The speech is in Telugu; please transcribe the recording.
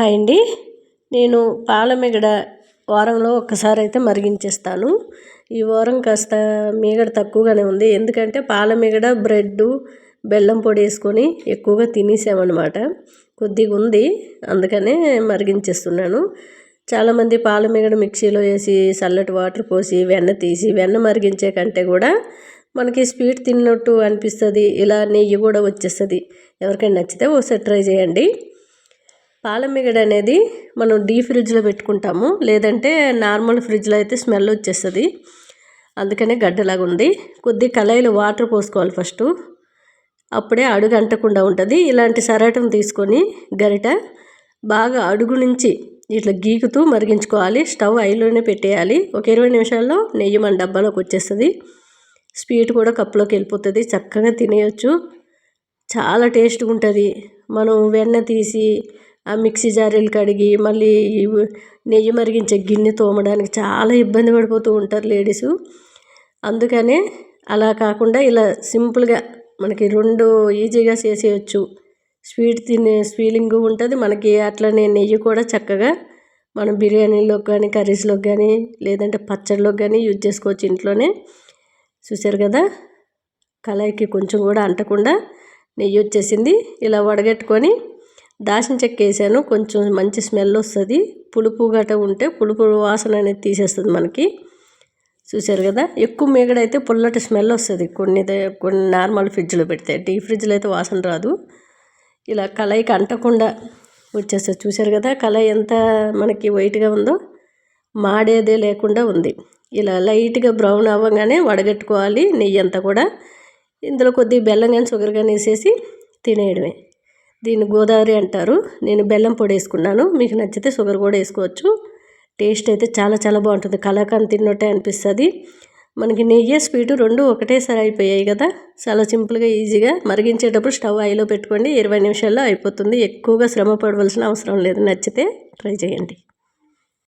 హాయ్ అండి. నేను పాల మిగడ వారంలో ఒక్కసారి అయితే మరిగించేస్తాను. ఈ వారం కాస్త మిగడ తక్కువగానే ఉంది. ఎందుకంటే పాల మిగడ బ్రెడ్ బెల్లం పొడి వేసుకొని ఎక్కువగా తినేసామన్నమాట. కొద్దిగా ఉంది. అందుకనే మరిగించేస్తున్నాను. చాలామంది పాల మిగడ మిక్సీలో వేసి చల్లటి వాటర్ పోసి వెన్న తీసి వెన్న మరిగించే కంటే కూడా మనకి స్వీట్ తిన్నట్టు అనిపిస్తుంది. ఇలా నెయ్యి కూడా వచ్చేస్తుంది. ఎవరికైనా నచ్చితే ఒకసారి ట్రై చేయండి. పాలమిగడ అనేది మనం డీ ఫ్రిడ్జ్లో పెట్టుకుంటాము. లేదంటే నార్మల్ ఫ్రిడ్జ్లో అయితే స్మెల్ వచ్చేస్తుంది. అందుకనే గడ్డలాగా ఉంది. కొద్ది కళాయిలో వాటర్ పోసుకోవాలి ఫస్ట్. అప్పుడే అడుగు అంటకుండా ఉంటుంది. ఇలాంటి సరాటం తీసుకొని గరిట బాగా అడుగు నుంచి ఇట్లా గీకుతూ మరిగించుకోవాలి. స్టవ్ ఐలోనే పెట్టేయాలి. ఒక ఇరవై నిమిషాల్లో నెయ్యి మన డబ్బాలోకి వచ్చేస్తుంది. స్వీట్ కూడా కప్పులోకి వెళ్ళిపోతుంది. చక్కగా తినేయచ్చు. చాలా టేస్ట్గా ఉంటుంది మనం వెన్న తీసి ఆ మిక్సీ జారీలు కడిగి మళ్ళీ నెయ్యి మరిగించే గిన్నె తోమడానికి చాలా ఇబ్బంది పడిపోతూ ఉంటారు లేడీసు. అందుకనే అలా కాకుండా ఇలా సింపుల్గా మనకి రెండు ఈజీగా చేసేయచ్చు. స్వీట్ తినే ఫీలింగ్ ఉంటుంది. మనకి అట్లనే నెయ్యి కూడా చక్కగా మనం బిర్యానీలోకి కానీ కర్రీస్లోకి కానీ లేదంటే పచ్చడిలోకి కానీ యూజ్ చేసుకోవచ్చు ఇంట్లోనే. చూసారు కదా? కళాయికి కొంచెం కూడా అంటకుండా నెయ్యి వచ్చేసింది. ఇలా వడగట్టుకొని దాచిన చెక్క వేసాను. కొంచెం మంచి స్మెల్ వస్తుంది. పులుపు గట ఉంటే పులుపు వాసన అనేది తీసేస్తుంది మనకి. చూసారు కదా? ఎక్కువ మేగడైతే పుల్లటి స్మెల్ వస్తుంది. కొన్ని కొన్ని నార్మల్ ఫ్రిడ్జ్లో పెడితే. డీ ఫ్రిడ్జ్లో అయితే వాసన రాదు. ఇలా కళాయికి అంటకుండా వచ్చేస్తుంది. చూసారు కదా? కళాయి ఎంత మనకి వైట్గా ఉందో మాడేదే లేకుండా ఉంది. ఇలా లైట్గా బ్రౌన్ అవ్వగానే వడగట్టుకోవాలి. నెయ్యి అంతా కూడా. ఇందులో కొద్దిగా బెల్లం కానీ షుగర్ కానీ వేసేసి తినేయడమే. దీన్ని గోదావరి అంటారు. నేను బెల్లం పొడి వేసుకున్నాను. మీకు నచ్చితే షుగర్ కూడా వేసుకోవచ్చు. టేస్ట్ అయితే చాలా చాలా బాగుంటుంది. కలాకాన్ తిన్నట్టే అనిపిస్తుంది. మనకి నెయ్యి స్వీటు రెండు ఒకటేసారి అయిపోయాయి కదా. చాలా సింపుల్గా ఈజీగా మరిగించేటప్పుడు స్టవ్ ఐలో పెట్టుకోండి. ఇరవై నిమిషాల్లో అయిపోతుంది. ఎక్కువగా శ్రమ పడవలసిన అవసరం లేదు. నచ్చితే ట్రై చేయండి.